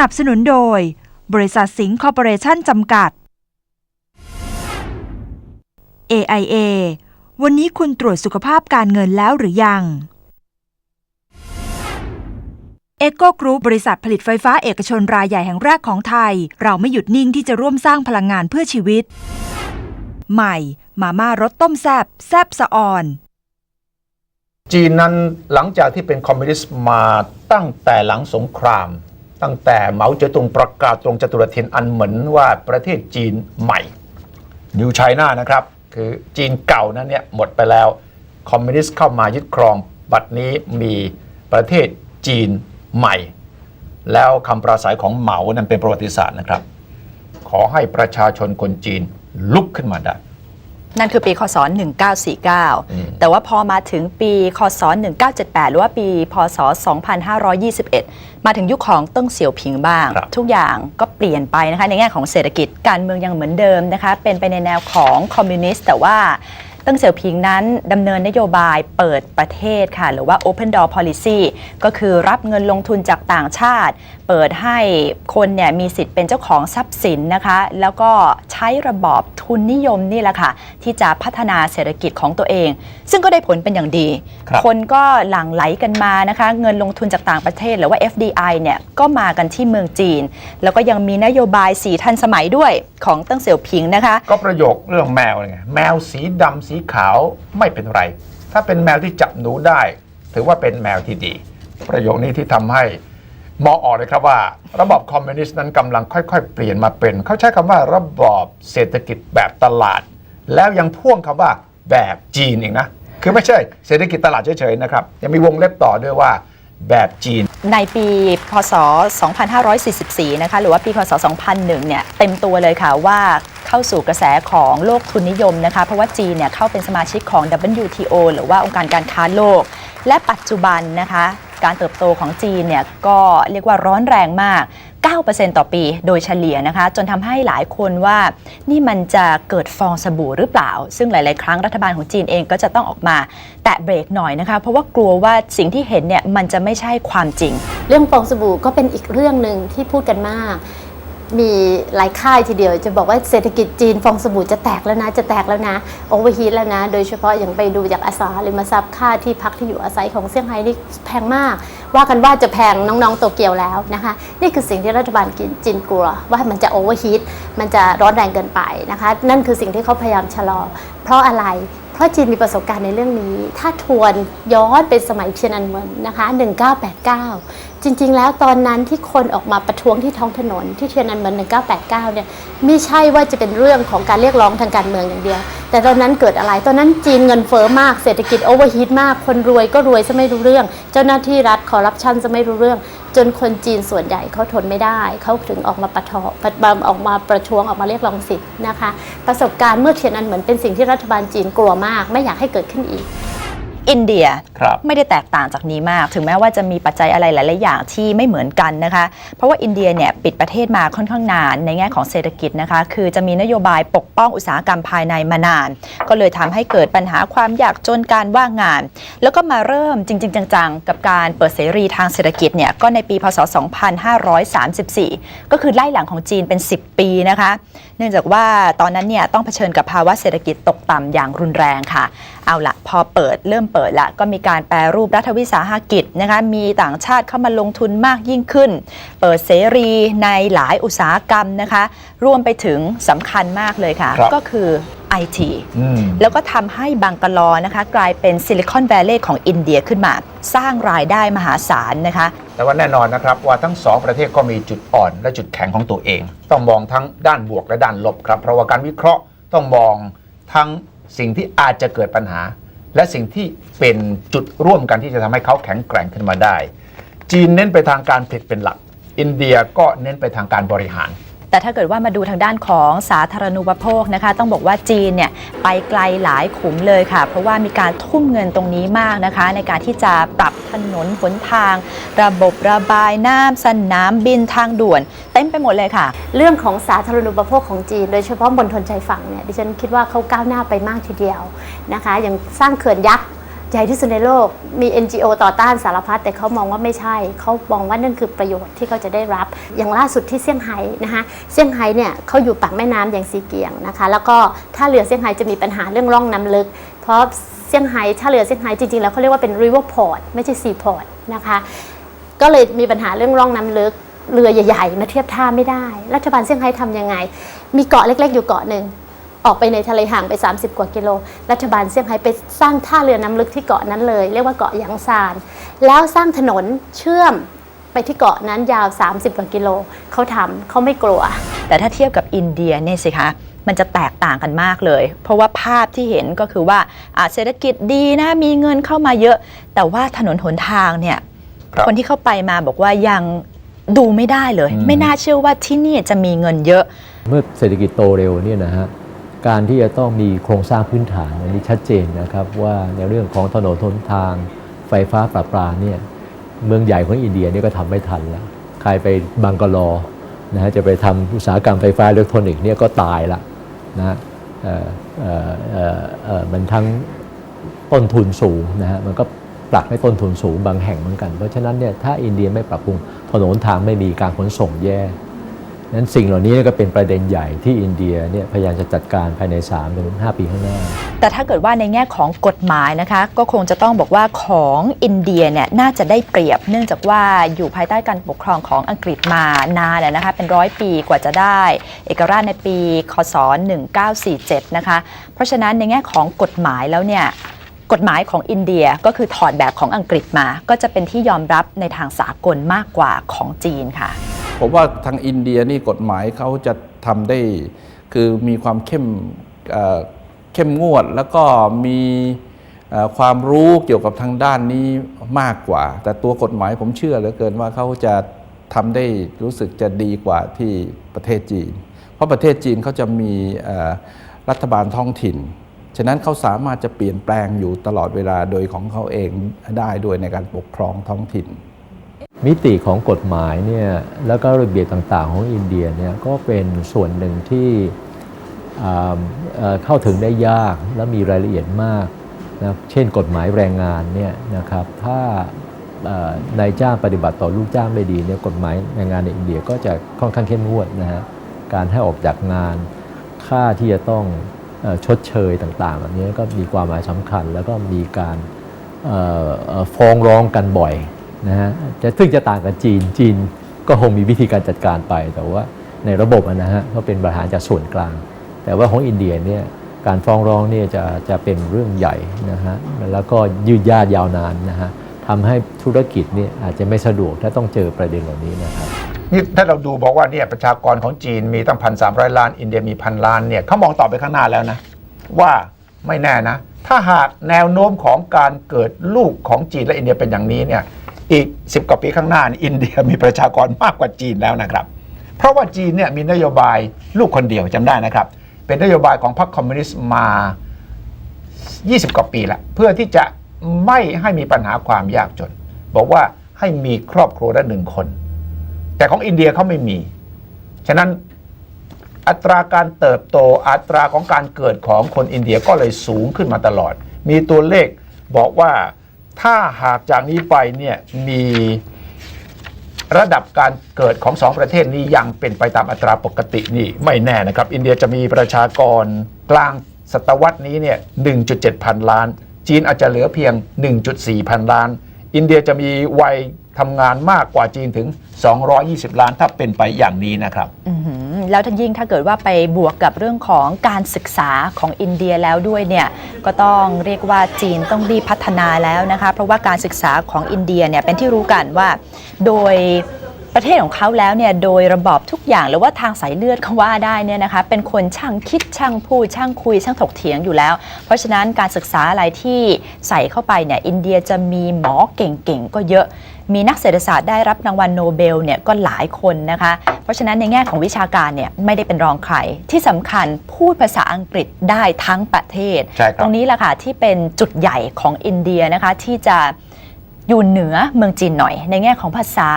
นับสนุนโดย บริษัทสิงห์คอร์ปอเรชั่นจำกัด AIA วันนี้คุณตรวจสุขภาพการเงินแล้วหรือยังเอ g โกกรุ๊ปบริษัทผลิตไฟฟ้าเอกชนรายใหญ่แห่งแรกของไทย เราไม่หยุดนิ่งที่จะร่วมสร้างพลังงานเพื่อชีวิต ใหม่ มาม่ารสต้มแซบแซบสะออน จีนนั้นหลังจากที่เป็นคอมมิวนิสต์มาตั้งแต่หลังสงคราม ตั้งแต่เหมาเจ๋อตุงประกาศตรงจตุรเทียนอันเหมือนว่าประเทศจีนใหม่นิวไชน่านะครับ คือจีนเก่านั้นเนี่ยหมดไปแล้ว คอมมิวนิสต์เข้ามายึดครองบัดนี้มีประเทศจีนใหม่ แล้วคำปราศัยของเหมานั้นเป็นประวัติศาสตร์นะครับ ขอให้ประชาชนคนจีนลุกขึ้นมาได้ นั่นคือปีคศอืม1949 แต่ว่าพอมาถึงปีคศ 1978 หรือว่าปี พศ 2521 มาถึงยุคของเติ้งเสี่ยวผิงบ้างครับทุกอย่างก็เปลี่ยนไปนะคะในแง่ของเศรษฐกิจการเมืองยังเหมือนเดิมนะคะเป็นไปในแนวของคอมมิวนิสต์แต่ว่าเติ้งเสี่ยวผิงนั้นดำเนินนโยบายเปิดประเทศค่ะ หรือว่า Open Door Policy ก็คือรับเงินลงทุนจากต่างชาติ เปิดให้คนเนี่ยมีสิทธิ์เป็นเจ้าของทรัพย์สินนะคะ แล้วก็ใช้ระบอบทุนนิยมนี่แหละค่ะ ที่จะพัฒนาเศรษฐกิจของตัวเอง ซึ่งก็ได้ผลเป็นอย่างดีครับคนก็หลั่งไหลกันมานะคะ เงินลงทุนจากต่างประเทศ หรือว่า FDI เนี่ยก็มากันที่เมืองจีน แล้วก็ยังมีนโยบายสีทันสมัยด้วยของเติ้งเสี่ยวผิงนะคะ ก็ประโยคเรื่องแมวไงแมวสีดำสีขาวไม่เป็นไร ถ้าเป็นแมวที่จับหนูได้ ถือว่าเป็นแมวที่ดี ประโยคนี้ที่ทำให้มองออกเลยครับว่า ระบอบคอมมิวนิสต์นั้นกำลังค่อยๆ เปลี่ยนมาเป็น เขาใช้คำว่าระบอบเศรษฐกิจแบบตลาด แล้วยังพ่วงคำว่าแบบจีนอีกนะ คือไม่ใช่เศรษฐกิจตลาดเฉยๆนะครับยังมีวงเล็บต่อด้วยว่า แบบจีน ในปีพศ 2544 นะคะ หรือว่าปีพศ 2001 เนี่ย เต็มตัวเลยค่ะว่าเข้าสู่กระแสของโลกทุนนิยมนะคะ เพราะว่าจีนเนี่ยเข้าเป็นสมาชิกของ WTO หรือว่าองค์การการค้าโลก และปัจจุบันนะคะ การเติบโตของจีนเนี่ยก็เรียกว่าร้อนแรงมาก 9%ต่อปีโดยเฉลี่ยนะคะ จนทำให้หลายคนว่านี่มันจะเกิดฟองสบู่หรือเปล่า ซึ่งหลาย ๆ ครั้งรัฐบาลของจีนเองก็จะต้องออกมาแตะเบรกหน่อยนะคะ เพราะว่ากลัวว่าสิ่งที่เห็นเนี่ยมันจะไม่ใช่ความจริง เรื่องฟองสบู่ก็เป็นอีกเรื่องหนึ่งที่พูดกันมาก มีหลายค่ายทีเดียว จะบอกว่าเศรษฐกิจจีนฟองสบู่จะแตกแล้วนะ จะแตกแล้วนะโอเวอร์ฮีทแล้วนะ โดยเฉพาะอย่างไปดูจากอสังหาริมทรัพย์ค่าที่พักที่อยู่อาศัยของเซี่ยงไฮ้นี่แพงมาก ว่ากันว่าจะแพงน้องๆโตเกียวแล้วนะคะ นี่คือสิ่งที่รัฐบาลจีนกลัว ว่ามันจะโอเวอร์ฮีทมันจะร้อนแรงเกินไปนะคะ นั่นคือสิ่งที่เขาพยายามชะลอ เพราะอะไรเพราะจีนมีประสบการณ์ในเรื่องนี้ ถ้าทวนย้อนไปสมัยเทียนอันเหมินนะคะ 1989 จริงๆ แล้วตอนนั้นที่คนออกมาประท้วงที่ท้องถนนที่เทียนอันเหมิน1989 เนี่ยไม่ใช่ว่าจะเป็นเรื่องของการเรียกร้องทางการเมืองอย่างเดียว แต่ตอนนั้นเกิดอะไร ตอนนั้นจีนเงินเฟ้อมากเศรษฐกิจโอเวอร์ฮีทมาก คนรวยก็รวยซะไม่รู้เรื่อง เจ้าหน้าที่รัฐคอร์รัปชันซะไม่รู้เรื่อง จนคนจีนส่วนใหญ่เขาทนไม่ได้ เขาถึงออกมาประท้วงออกมาประท้วงออกมาเรียกร้องสิทธิ์นะคะ ประสบการณ์เมื่อเทียนอันเหมือนเป็นสิ่งที่รัฐบาลจีนกลัวมาก ไม่อยากให้เกิดขึ้นอีก อินเดียครับไม่ได้แตกต่างจากนี้มาก ถึงแม้ว่าจะมีปัจจัยอะไรหลาย ๆ อย่างที่ไม่เหมือนกันนะคะ เพราะว่าอินเดียเนี่ยปิดประเทศมาค่อนข้างนานในแง่ของเศรษฐกิจนะคะ คือจะมีนโยบายปกป้องอุตสาหกรรมภายในมานาน ก็เลยทำให้เกิดปัญหาความยากจนการว่างงาน แล้วก็มาเริ่มจริง ๆ จัง ๆ กับการเปิดเสรีทางเศรษฐกิจเนี่ยก็ในปีพศ 2534 ก็คือไล่หลังของจีนเป็น 10 ปีนะคะ เนื่องจากว่าตอนนั้นเนี่ยต้องเผชิญกับภาวะเศรษฐกิจตกต่ำอย่างรุนแรงค่ะ เอาละพอเปิดเริ่มเปิดละก็มีการแปรรูปรัฐวิสาหกิจนะคะมีต่างชาติเข้ามาลงทุนมากยิ่งขึ้น เปิดเสรีในหลายอุตสาหกรรมนะคะรวมไปถึงสำคัญมากเลยค่ะ ครับ ก็คือ IT อืมแล้วก็ทำให้บังกลอนะคะ กลายเป็นซิลิคอนแวลลย์ของอินเดียขึ้นมา สร้างรายได้มหาศาลนะคะ แต่ว่าแน่นอนนะครับว่าทั้งสองประเทศก็มีจุดอ่อนและจุดแข็งของตัวเอง ต้องมองทั้งด้านบวกและด้านลบครับ เพราะว่าการวิเคราะห์ต้องมองทั้งสิ่งที่อาจจะเกิดปัญหา และสิ่งที่เป็นจุดร่วมกันที่จะทำให้เขาแข็งแกร่งขึ้นมาได้ จีนเน้นไปทางการผลิตเป็นหลัก อินเดียก็เน้นไปทางการบริหาร แต่ถ้าเกิดว่ามาดูทางด้านของสาธารณูปโภคนะคะ ต้องบอกว่าจีนเนี่ยไปไกลหลายขุมเลยค่ะ เพราะว่ามีการทุ่มเงินตรงนี้มากนะคะ ในการที่จะปรับถนนหนทาง ระบบระบายน้ำสนามบินทางด่วน เต็มไปหมดเลยค่ะ เรื่องของสาธารณูปโภคของจีน โดยเฉพาะบนทนชายฝั่งเนี่ยดิฉันคิดว่าเขาก้าวหน้าไปมากทีเดียวนะคะอย่างสร้างเขื่อนยักษ์ ใหญ่ที่สุดในโลก มี NGO ต่อต้านสารพัดแต่เขามองว่าไม่ใช่ เขามองว่านั่นคือประโยชน์ที่เขาจะได้รับ อย่างล่าสุดที่เซี่ยงไฮ้นะคะเซี่ยงไฮ้เนี่ยเขาอยู่ปากแม่น้ำอย่างซีเกียงนะคะ แล้วก็ท่าเรือเซี่ยงไฮ้จะมีปัญหาเรื่องร่องน้ำลึก เพราะเซี่ยงไฮ้ท่าเรือเซี่ยงไฮ้จริงๆแล้วเขาเรียกว่าเป็น river port ไม่ใช่ sea port นะคะก็เลยมีปัญหาเรื่องร่องน้ำลึกเรือใหญ่ๆมาเทียบท่าไม่ได้ รัฐบาลเซี่ยงไฮ้ทำยังไง มีเกาะเล็ก ๆ อยู่เกาะหนึ่ง ออกไปในทะเลห่างไป 30 กว่ากิโล รัฐบาลเซี่ยงไฮ้ไปสร้างท่าเรือน้ำลึกที่เกาะนั้นเลย เรียกว่าเกาะหยางซาน แล้วสร้างถนนเชื่อมไปที่เกาะนั้นยาว 30 กว่ากิโลเขาทำเขาไม่กลัว แต่ถ้าเทียบกับอินเดียเนี่ยสิคะมันจะแตกต่างกันมากเลย เพราะว่าภาพที่เห็นก็คือว่าอะเศรษฐกิจดีนะมีเงินเข้ามาเยอะ แต่ว่าถนนหนทางเนี่ยครับคนที่เข้าไปมาบอกว่ายังดูไม่ได้เลยอืมไม่น่าเชื่อว่าที่นี่จะมีเงินเยอะ เมื่อเศรษฐกิจโตเร็วเนี่ยนะฮะ การที่จะต้องมีโครงสร้างพื้นฐานอันนี้ชัดเจนนะครับว่าในเรื่องของถนนทนทางไฟฟ้าประปาเนี่ยเมืองใหญ่ของอินเดียนี่ก็ทำไม่ทันแล้วใครไปบังกลอนะฮะจะไปทำอุตสาหกรรมไฟฟ้าอิเล็กทรอนิกส์เนี่ยก็ตายละนะเออเออเออเอ่อมันทั้งต้นทุนสูงนะฮะมันก็ปรับให้ต้นทุนสูงบางแห่งเหมือนกัน เพราะฉะนั้นเนี่ยถ้าอินเดียไม่ปรับปรุงถนนทางไม่มีการขนส่งแย่ นั้นสิ่งเหล่านี้ก็เป็นประเด็นใหญ่ที่อินเดียเนี่ยพยายามจะจัดการภายใน3ถึง5ปีข้างหน้า แต่ถ้าเกิดว่าในแง่ของกฎหมายนะคะ ก็คงจะต้องบอกว่าของอินเดียเนี่ยน่าจะได้เปรียบ เนื่องจากว่าอยู่ภายใต้การปกครองของอังกฤษมานานแล้วนะคะเป็นร้อยปีกว่าจะได้ เอกราชในปีคศ 1947 นะคะ เพราะฉะนั้นในแง่ของกฎหมายแล้วเนี่ยกฎหมายของอินเดียก็คือถอดแบบของอังกฤษมา ก็จะเป็นที่ยอมรับในทางสากลมากกว่าของจีนค่ะ ผมว่าทางอินเดียนี่กฎหมายเขาจะทำได้ คือมีความเข้มเเข้มงวด แล้วก็มีความรู้เกี่ยวกับทางด้านนี้มากกว่า แต่ตัวกฎหมายผมเชื่อเหลือเกินว่าเขาจะทำได้รู้สึกจะดีกว่าที่ประเทศจีน เพราะประเทศจีนเขาจะมีรัฐบาลท้องถิ่น ฉะนั้นเขาสามารถจะเปลี่ยนแปลงอยู่ตลอดเวลาโดยของเขาเองได้ด้วยในการปกครองท้องถิ่น มิติของกฎหมายเนี่ยแล้วก็ระเบียบต่างๆของอินเดียเนี่ยก็เป็นส่วนหนึ่งที่เข้าถึงได้ยากและมีรายละเอียดมากนะเช่นกฎหมายแรงงานเนี่ยนะครับถ้านายจ้างปฏิบัติต่อลูกจ้างไม่ดีเนี่ยกฎหมายแรงงานในอินเดียก็จะค่อนข้างเข้มงวดนะฮะการให้ออกจากงาน ค่าที่จะต้องอชดเชยต่างๆแบบนี้ก็มีความหมายสำคัญ แล้วก็มีการฟ้องร้องกันบ่อย นะฮะจะซึ่งจะต่างกับจีนจีนก็คงมีวิธีการจัดการไปแต่ว่าในระบบนะฮะก็เป็นบริหารจากส่วนกลาง แต่ว่าของอินเดียเนี่ยการฟ้องร้องเนี่ยจะจะเป็นเรื่องใหญ่นะฮะแล้วก็ยืดยาดยาวนานนะฮะทำให้ธุรกิจเนี่ยอาจจะไม่สะดวกถ้าต้องเจอประเด็นเหล่านี้นะครับนี่ถ้าเราดูบอกว่าเนี่ยประชากรของจีนมีตั้งพันสามล้าน อินเดียมีพันล้านเนี่ยเขามองต่อไปข้างหน้าแล้วนะ ว่าไม่แน่นะ ถ้าหากแนวโน้มของการเกิดลูกของจีนและอินเดียเป็นอย่างนี้เนี่ย อีก 10กว่าปีข้างหน้านอินเดียมีประชากรมากกว่าจีนแล้วนะครับ เพราะว่าจีนเนี่ยมีนโยบายลูกคนเดียวจำได้นะครับ เป็นนโยบายของพรรคคอมมิวนิสต์มา 20 กว่าปีละเพื่อที่จะไม่ให้มีปัญหาความยากจน บอกว่าให้มีครอบครัวละหนึ่งคน แต่ของอินเดียเขาไม่มี ฉะนั้นอัตราการเติบโตอัตราของการเกิดของคนอินเดียก็เลยสูงขึ้นมาตลอด มีตัวเลขบอกว่า ถ้าหากจากนี้ไปเนี่ยมีระดับการเกิดของสองประเทศนี้ยังเป็นไปตามอัตราปกตินี่ไม่แน่นะครับ อินเดียจะมีประชากรกลางศตวรรษนี้เนี่ย 1.7 พันล้าน จีนอาจจะเหลือเพียง 1.4 พันล้าน อินเดียจะมีวัยทำงานมากกว่าจีนถึง 220 ล้านถ้าเป็นไปอย่างนี้นะครับ แล้วถ้ายิ่งถ้าเกิดว่าไปบวกกับเรื่องของการศึกษาของอินเดียแล้วด้วยเนี่ยก็ต้องเรียกว่าจีนต้องรีบพัฒนาแล้วนะคะเพราะว่าการศึกษาของอินเดียเนี่ยเป็นที่รู้กันว่าโดย ประเทศของเขาแล้วเนี่ยโดยระบอบทุกอย่างหรือว่าทางสายเลือดเขาว่าได้เนี่ยนะคะเป็นคนช่างคิดช่างพูดช่างคุยช่างถกเถียงอยู่แล้ว เพราะฉะนั้นการศึกษาอะไรที่ใส่เข้าไปเนี่ยอินเดียจะมีหมอเก่งๆก็เยอะมีนักเศรษฐศาสตร์ได้รับรางวัลโนเบลเนี่ยก็หลายคนนะคะ เพราะฉะนั้นในแง่ของวิชาการเนี่ยไม่ได้เป็นรองใคร ที่สำคัญพูดภาษาอังกฤษได้ทั้งประเทศใช่ครับตรงนี้แหละค่ะที่เป็นจุดใหญ่ของอินเดียนะคะที่จะ อยู่เหนือเมืองจีนหน่อย ในแง่ของภาษา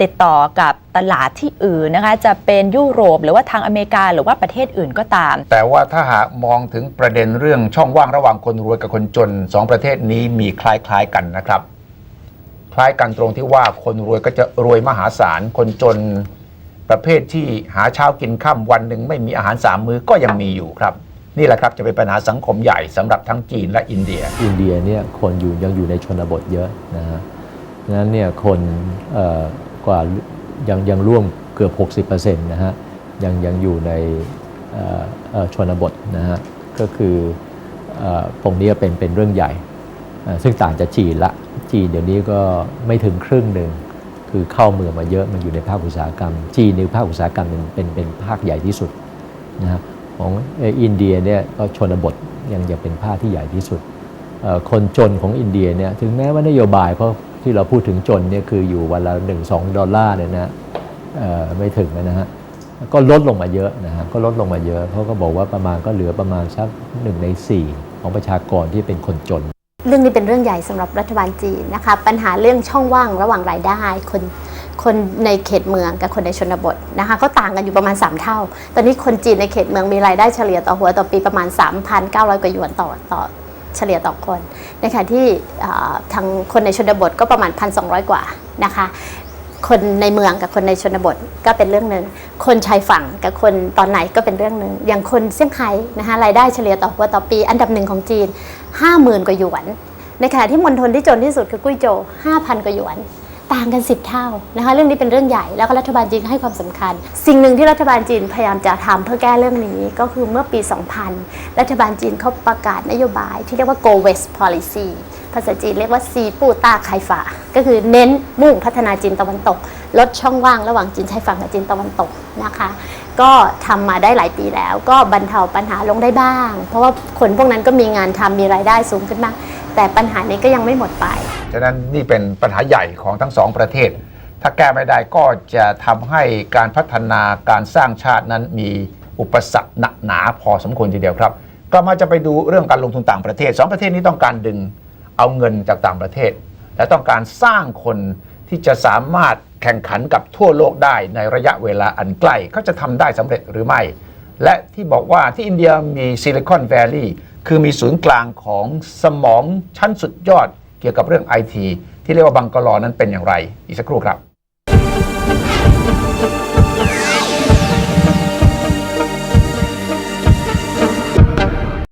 ติดต่อกับตลาดที่อื่นนะคะ จะเป็นยุโรปหรือว่าทางอเมริกาหรือว่าประเทศอื่นก็ตาม แต่ว่าถ้าหากมองถึงประเด็นเรื่องช่องว่างระหว่างคนรวยกับคนจนสองประเทศนี้มีคล้ายๆกันนะครับ คล้ายกันตรงที่ว่าคนรวยก็จะรวยมหาศาลคนจน ประเภทที่หาเช้ากินค่ำวันหนึ่งไม่มีอาหารสามมื้อก็ยังมีอยู่ครับ นี่แหละครับจะเป็นปัญหาสังคมใหญ่สำหรับทั้งจีนและอินเดีย อินเดียเนี่ยคนอยู่ยังอยู่ในชนบทเยอะนะฮะนั้นเนี่ยคนกว่ายังยังร่วมเกือบ 60%นะฮะยังยังอยู่ในชนบทนะฮะก็คืออตรงนี้เป็นเป็นเรื่องใหญ่ ซึ่งต่างจากจีนละ จีนเดี๋ยวนี้ก็ไม่ถึงครึ่งหนึ่งคือเข้าเมืองมาเยอะมันอยู่ในภาคอุตสาหกรรม จีนในภาคอุตสาหกรรมเป็นเป็นเป็นภาคใหญ่ที่สุดนะฮะ ของอินเดียเนี่ยก็ชนบทยังยังเป็นภาคที่ใหญ่ที่สุด คนจนของอินเดียเนี่ยถึงแม้ว่านโยบายเขาที่เราพูดถึงจนเนี่ยคืออยู่วันละ1 2 ดอลลาร์เนี่ยนะไม่ถึงนะฮะก็ลดลงมาเยอะนะฮะก็ลดลงมาเยอะเขาก็บอกว่าประมาณก็เหลือประมาณสักหนึ่งใน 4 ของประชากรที่เป็นคนจน เรื่องนี้เป็นเรื่องใหญ่สำหรับรัฐบาลจีนนะคะปัญหาเรื่องช่องว่างระหว่างรายได้คน คนในเขตเมืองกับคนในชนบทนะคะเขาต่างกันอยู่ประมาณ 3 เท่า ตอนนี้คนจีนในเขตเมืองมีรายได้เฉลี่ยต่อหัวต่อปีประมาณ 3,900 กว่าหยวนต่อต่อเฉลี่ยต่อคนในขณะที่ทางคนในชนบทก็ประมาณ 1,200 กว่านะคะคนในเมืองกับคนในชนบทก็เป็นเรื่องหนึ่ง คนชายฝั่งกับคนตอนไหนก็เป็นเรื่องหนึ่ง อย่างคนเซี่ยงไฮ้นะคะรายได้เฉลี่ยต่อหัวต่อปี อันดับหนึ่งของจีน 50,000 กว่าหยวน ในขณะที่มณฑลที่จนที่สุดคือกุ้ยโจว5,000 กว่าหยวน ต่างกัน 10 เท่านะคะเรื่องนี้เป็นเรื่องใหญ่แล้วก็รัฐบาลจีนให้ความสำคัญ สิ่งหนึ่งที่รัฐบาลจีนพยายามจะทำเพื่อแก้เรื่องนี้ก็คือเมื่อปี 2000 รัฐบาลจีนเขาประกาศนโยบายที่เรียกว่า Go West Policy ภาษาจีนเรียกว่าซีปูต้าไคฝาก็คือเน้นมุ่งพัฒนาจีนตะวันตก ลดช่องว่างระหว่างจีนชายฝั่งกับจีนตะวันตกนะคะ ก็ทำมาได้หลายปีแล้ว ก็บรรเทาปัญหาลงได้บ้าง เพราะว่าคนพวกนั้นก็มีงานทำมีรายได้สูงขึ้นมาก แต่ปัญหานี้ก็ยังไม่หมดไปฉะนั้นนี่เป็นปัญหาใหญ่ของทั้งสองประเทศ ถ้าแก้ไม่ได้ก็จะทำให้การพัฒนาการสร้างชาตินั้นมีอุปสรรคหนักหนาพอสมควรทีเดียวครับกลับมาจะไปดูเรื่องการลงทุนต่างประเทศสองประเทศนี้ต้องการดึง เอาเงินจากต่างประเทศ และต้องการสร้างคนที่จะสามารถแข่งขันกับทั่วโลกได้ในระยะเวลาอันใกล้เขาจะทำได้สำเร็จหรือไม่ และที่บอกว่าที่อินเดียมีซิลิคอนแวลลีย์คือมีศูนย์กลางของสมองชั้นสุดยอดเกี่ยวกับเรื่องไอทีที่เรียกว่าบังกลอนั้นเป็นอย่างไร อีกสักครู่ครับ